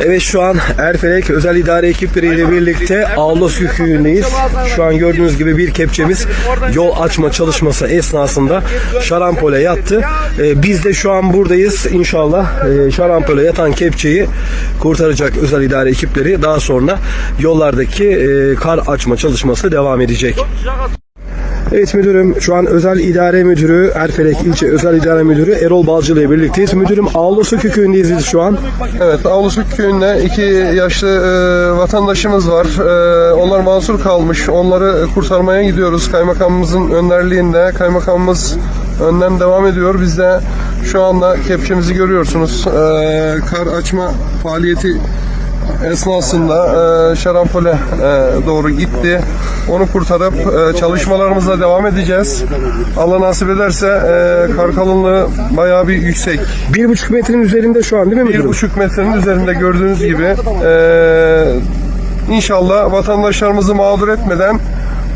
Evet şu an Erfelek özel idare ekipleriyle birlikte Ağlos köyündeyiz. Şu an gördüğünüz gibi bir kepçemiz yol açma çalışması esnasında şarampole yattı. Ee, biz de şu an buradayız. İnşallah e, şarampole yatan kepçeyi kurtaracak özel idare ekipleri. Daha sonra yollardaki e, kar açma çalışması devam edecek. Evet müdürüm şu an özel idare müdürü Erfelek ilçe özel idare müdürü Erol Balcı ile birlikteyiz. Müdürüm Ağlos köyündeyiz biz şu an. Evet, Avlusuk köyünde iki yaşlı e, vatandaşımız var. E, onlar mahsur kalmış. Onları kurtarmaya gidiyoruz. Kaymakamımızın önderliğinde. Kaymakamımız önden devam ediyor. Biz de şu anda kepçemizi görüyorsunuz. E, kar açma faaliyeti esnasında e, şarampole e, doğru gitti. Onu kurtarıp e, çalışmalarımıza devam edeceğiz. Allah nasip ederse e, kar kalınlığı bayağı bir yüksek. Bir buçuk metrenin üzerinde şu an değil mi Bir müdürüm? buçuk metrenin üzerinde gördüğünüz gibi eee inşallah vatandaşlarımızı mağdur etmeden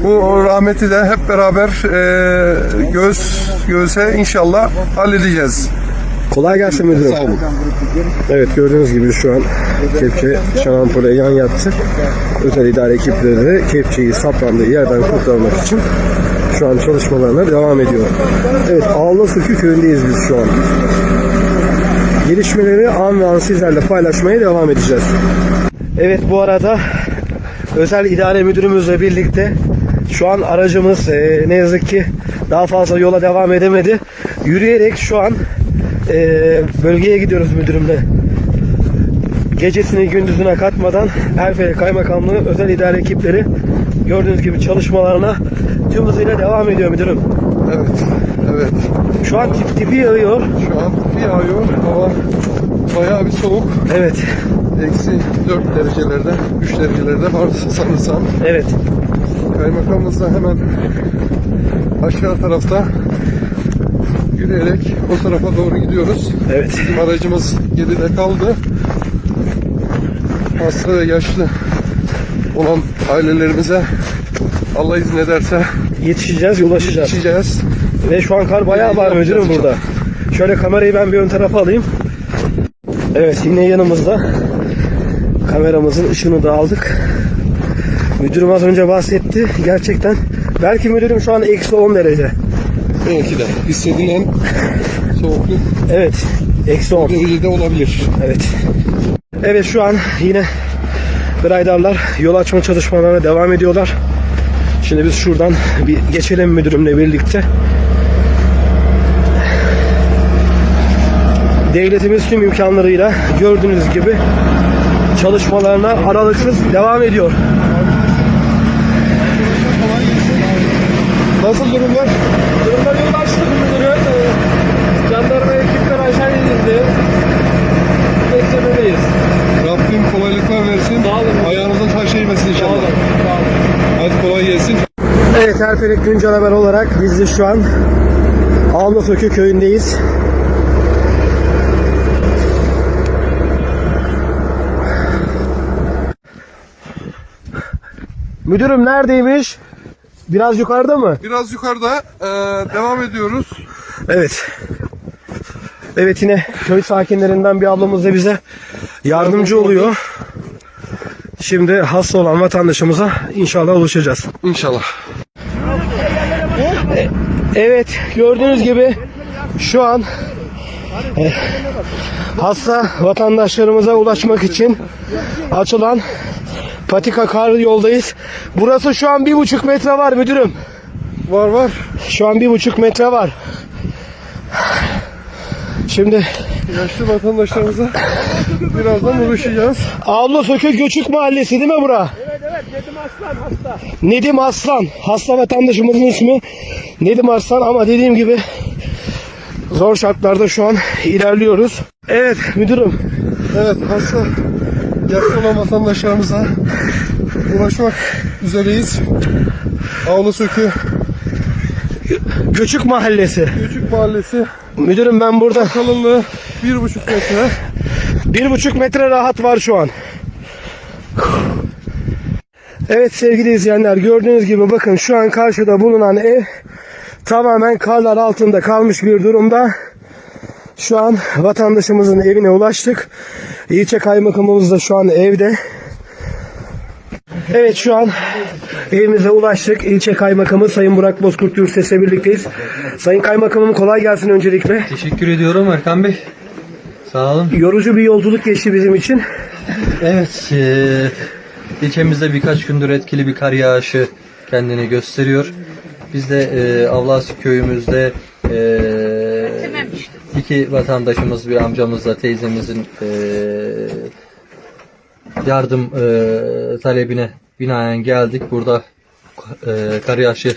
bu rahmeti de hep beraber eee göğüs göğüse inşallah halledeceğiz. Kolay gelsin müdürüm. Sağ olun. Evet gördüğünüz gibi şu an kepçe şarampole yan yattı. Özel idare ekipleri de kepçeyi saplandığı yerden kurtarmak için şu an çalışmalarına devam ediyor. Evet Ağlasırkı köyündeyiz biz şu an. Gelişmeleri an ve an sizlerle paylaşmaya devam edeceğiz. Evet bu arada özel idare müdürümüzle birlikte şu an aracımız e, ne yazık ki daha fazla yola devam edemedi. Yürüyerek şu an e, bölgeye gidiyoruz müdürümle. Gecesini gündüzüne katmadan Erfele Kaymakamlığı özel idare ekipleri gördüğünüz gibi çalışmalarına tüm hızıyla devam ediyor müdürüm. Evet. Evet. Şu an tip tipi yağıyor. Şu an bir yağıyor. Hava bayağı bir soğuk. Evet. Eksi 4 derecelerde, 3 derecelerde var sanırsam. Evet. Kaymakamımız da hemen aşağı tarafta yürüyerek o tarafa doğru gidiyoruz. Evet. Bizim aracımız geride kaldı. Hasta ve yaşlı olan ailelerimize Allah izin ederse Yetişeceğiz, ulaşacağız. içeceğiz. Ve şu an kar bayağı var müdürüm burada. Şöyle kamerayı ben bir ön tarafa alayım. Evet yine yanımızda. Kameramızın ışığını da aldık. Müdürüm az önce bahsetti. Gerçekten belki müdürüm şu an eksi 10 derece. Belki de hissedilen soğukluk Evet. Eksi 10. derecede olabilir. Evet. Evet şu an yine Graydarlar yol açma çalışmalarına devam ediyorlar. Şimdi biz şuradan bir geçelim müdürümle birlikte. Devletimiz tüm imkanlarıyla gördüğünüz gibi çalışmalarına aralıksız devam ediyor. Nasıl durumlar? Durumlar yol açtı müdürüm. Jandarma ekipler aşağı inildi. Beklemedeyiz. Rabbim kolaylıklar versin. Sağ olun. Ayağınıza taş değmesin inşallah. Sağ olun. Hadi kolay gelsin. Erfelek Güncel Haber olarak biz de şu an Ağlasökü köyündeyiz. Müdürüm neredeymiş? Biraz yukarıda mı? Biraz yukarıda eee, devam ediyoruz. Evet. Evet yine köy sakinlerinden bir ablamız da bize yardımcı oluyor. Şimdi hasta olan vatandaşımıza inşallah ulaşacağız. İnşallah. Evet gördüğünüz gibi şu an e, hasta vatandaşlarımıza ulaşmak için açılan patika kar yoldayız. Burası şu an bir buçuk metre var müdürüm. Var var. Şu an bir buçuk metre var. Şimdi Yaşlı vatandaşlarımıza birazdan ulaşacağız. Avlusöke Göçük Mahallesi değil mi bura? Evet evet Nedim Aslan hasta. Nedim Aslan. Hasta vatandaşımızın ismi Nedim Aslan ama dediğim gibi zor şartlarda şu an ilerliyoruz. Evet müdürüm. Evet hasta yaşlı olan vatandaşlarımıza ulaşmak üzereyiz. Avlu Sökü Göçük Mahallesi. Küçük Mahallesi Müdürüm ben burada kalınlığı bir buçuk metre. bir buçuk metre rahat var şu an. Evet sevgili izleyenler gördüğünüz gibi bakın şu an karşıda bulunan ev tamamen karlar altında kalmış bir durumda. Şu an vatandaşımızın evine ulaştık. İlçe kaymakamımız da şu an evde. Evet şu an evimize ulaştık. İlçe kaymakamı Sayın Burak Bozkurt Gürses'le birlikteyiz. Sayın kaymakamım kolay gelsin öncelikle. Teşekkür ediyorum Erkan Bey. Sağ olun. Yorucu bir yolculuk geçti bizim için. Evet, eee ilçemizde birkaç gündür etkili bir kar yağışı kendini gösteriyor. Biz de eee Avlasi köyümüzde eee iki vatandaşımız, bir amcamızla teyzemizin eee yardım eee, talebine binaen geldik. Burada eee kar yağışı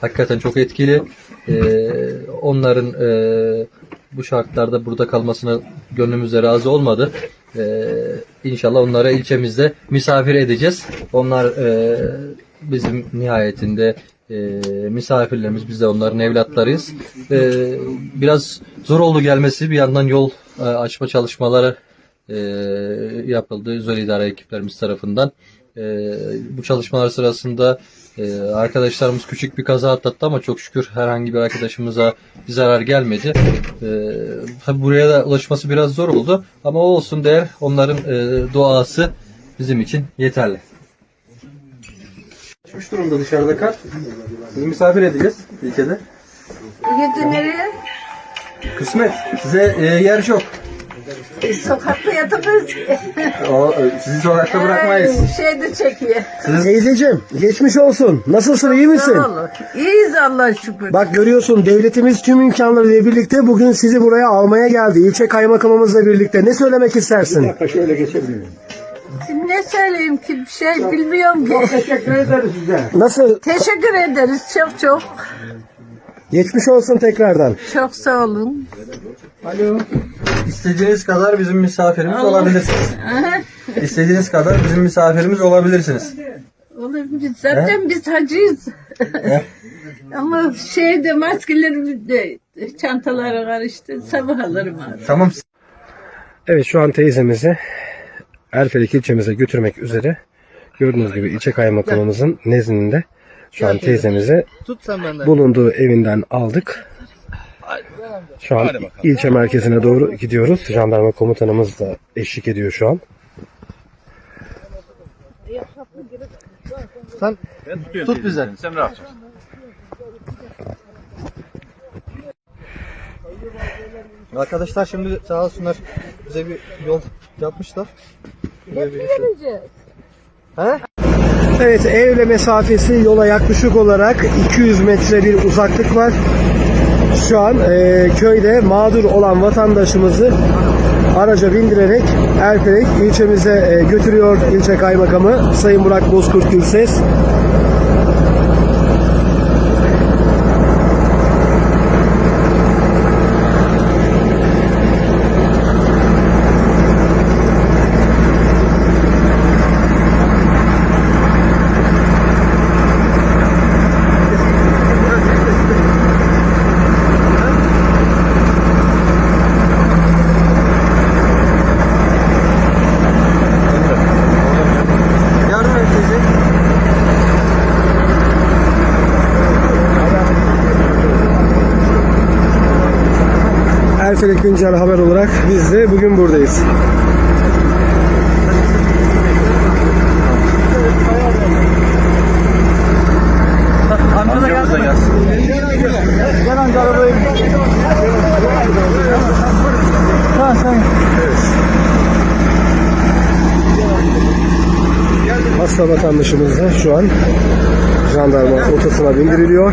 hakikaten çok etkili. Eee, onların eee, bu şartlarda burada kalmasına gönlümüzde razı olmadı. Eee inşallah onlara ilçemizde misafir edeceğiz. Onlar eee, bizim nihayetinde eee, misafirlerimiz, biz de onların evlatlarıyız. Eee, biraz zor oldu gelmesi. Bir yandan yol eee, açma çalışmaları eee, yapıldı özel idare ekiplerimiz tarafından. Eee, bu çalışmalar sırasında eee, arkadaşlarımız küçük bir kaza atlattı ama çok şükür herhangi bir arkadaşımıza bir zarar gelmedi. Eee tabii buraya da ulaşması biraz zor oldu ama o olsun değer onların eee, duası bizim için yeterli. Düşmüş durumda dışarıda kar. Sizi misafir edeceğiz ilçede. Gece nereye? Kısmet. Size eee, yer çok. Sokakta ki. O, e, sizi sokakta bırakmayız. Ay, Şeyde çekiyor. Teyzeciğim geçmiş olsun. Nasılsın iyi misin? İyiyiz Allah'a şükür. Bak görüyorsun devletimiz tüm imkanlarıyla birlikte bugün sizi buraya almaya geldi. İlçe kaymakamımızla birlikte. Ne söylemek istersin? Şimdi ne söyleyeyim ki bir şey bilmiyorum ki. Nasıl? Teşekkür ederiz çok çok. Geçmiş olsun tekrardan. Çok sağ olun. İstediğiniz kadar bizim misafirimiz Allah. olabilirsiniz. İstediğiniz kadar bizim misafirimiz olabilirsiniz. Olur biz zaten biz hacıyız. Ama şeyde maskelerimiz de çantalara karıştı. Sabah alırım abi. Tamam. Evet şu an teyzemizi Erfelek ilçemize götürmek üzere. Gördüğünüz gibi ilçe kaymakamımızın nezdinde şu an teyzemizi bulunduğu evinden aldık. Şu an ilçe merkezine doğru gidiyoruz. Jandarma komutanımız da eşlik ediyor şu an. Tut bize. Arkadaşlar şimdi sağ olsunlar bize bir yol yapmışlar. Evet evle mesafesi yola yaklaşık olarak 200 metre bir uzaklık var. Şu an e, köyde mağdur olan vatandaşımızı araca bindirerek Erfelek ilçemize e, götürüyor ilçe kaymakamı Sayın Burak Bozkurt Gürses. Güncel Haber olarak biz de bugün buradayız. Amca da gelsin. Gel amca arabayı. Sen. Hasta vatandaşımız da şu an jandarma otosuna bindiriliyor.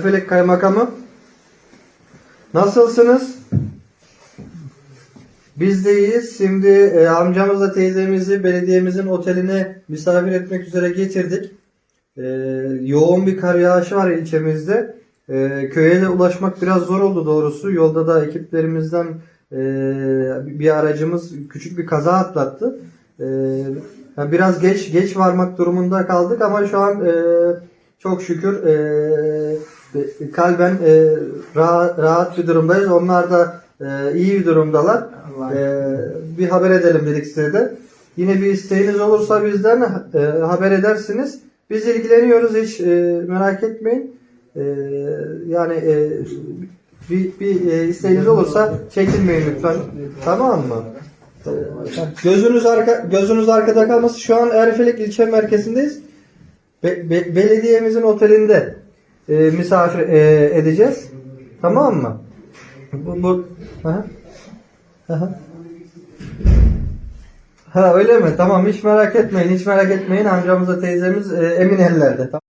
Erfelek Kaymakamı. Nasılsınız? Biz de iyiyiz. Şimdi e, amcamızla teyzemizi belediyemizin oteline misafir etmek üzere getirdik. E, yoğun bir kar yağışı var ilçemizde. E, köye de ulaşmak biraz zor oldu doğrusu. Yolda da ekiplerimizden e, bir aracımız küçük bir kaza atlattı. E, yani biraz geç geç varmak durumunda kaldık ama şu an e, çok şükür e, kalben e, rahat, rahat bir durumdayız. Onlar da e, iyi bir durumdalar. E, bir haber edelim dedik size de. Yine bir isteğiniz olursa bizden e, haber edersiniz. Biz ilgileniyoruz hiç e, merak etmeyin. E, yani e, bir, bir e, isteğiniz olursa çekinmeyin lütfen. Tamam mı? E, Gözünüz arka gözünüz arkada kalmasın. Şu an Erfelek ilçe merkezindeyiz. Be- be- belediyemizin otelinde e, misafir e, edeceğiz. Tamam mı? Bu, bu Aha. Aha. Ha öyle mi? Tamam hiç merak etmeyin. Hiç merak etmeyin. Amcamızla teyzemiz e, emin ellerde. Tamam.